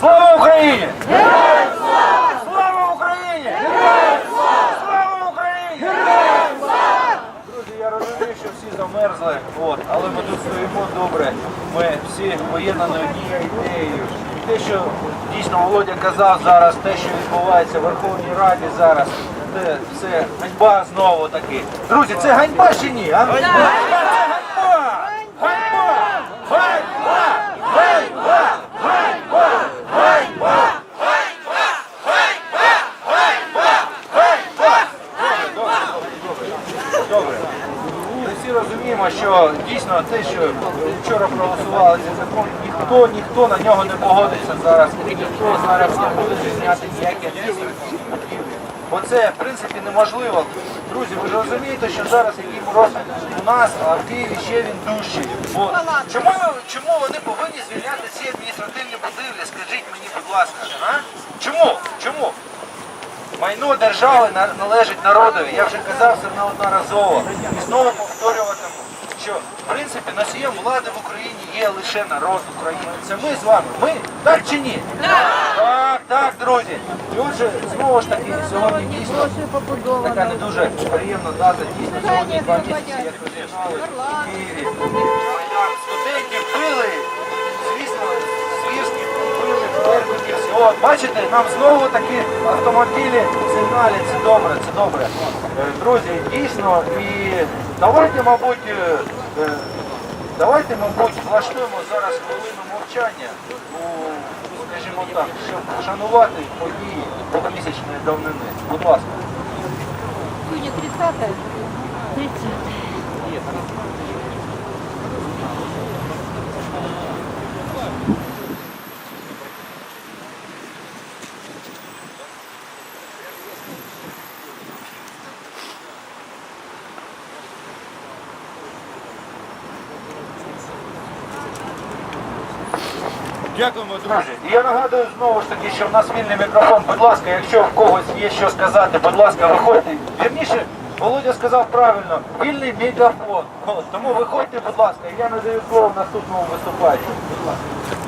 Слава Україні! Слава Україні! Слава Україні! Друзі, я розумію, що всі замерзли, от, але ми тут стоїмо добре. Ми всі поєднані однією ідеєю. Те, що дійсно Володя казав зараз, те, що відбувається в Верховній Раді зараз, це все ганьба знову таки. Друзі, це ганьба чи ні? А? Ганьба! Це ганьба! Ганьба! Ганьба! Ганьба! Ганьба! Ганьба! Добре. Ми всі розуміємо, що дійсно те, що вчора проголосували цей закон, ніхто, ніхто на нього не погодиться зараз. І ніхто зараз не буде зняти ніякі адміністративні. Бо це, в принципі, неможливо. Друзі, ви ж розумієте, що зараз який мороз у нас, а в Києві ще він дужчий. Бо чому, чому вони повинні звільняти ці адміністративні будівлі? Скажіть мені, будь ласка, а? Чому? Майно держави належить народові. Я вже казав це неодноразово. І знову повторюватиму, що в принципі носієм влади в Україні є лише народ України. Це ми з вами. Ми так чи ні? Так, так, друзі. І отже, знову ж таки, сьогодні дійсно така не дуже приємна дата. Дійсно, сьогодні два місяці, як розігнали в Києві. От, бачите, нам знову такі автомобілі сигналять. Це добре, це добре. Е, Друзі, дійсно, і давайте, мабуть, е, е, давайте, мабуть, влаштуємо зараз хвилину мовчання у, скажімо так, щоб вшанувати події богомісячної давнини. Будь ласка. Сегодня 30 30 Дякуємо, друзі. І я нагадую знову ж таки, що в нас вільний мікрофон. Будь ласка, якщо в когось є що сказати, будь ласка, виходьте. Вірніше, Володя сказав правильно, вільний мікрофон. Тому виходьте, будь ласка, я надаю слово наступному виступаючому. Будь ласка.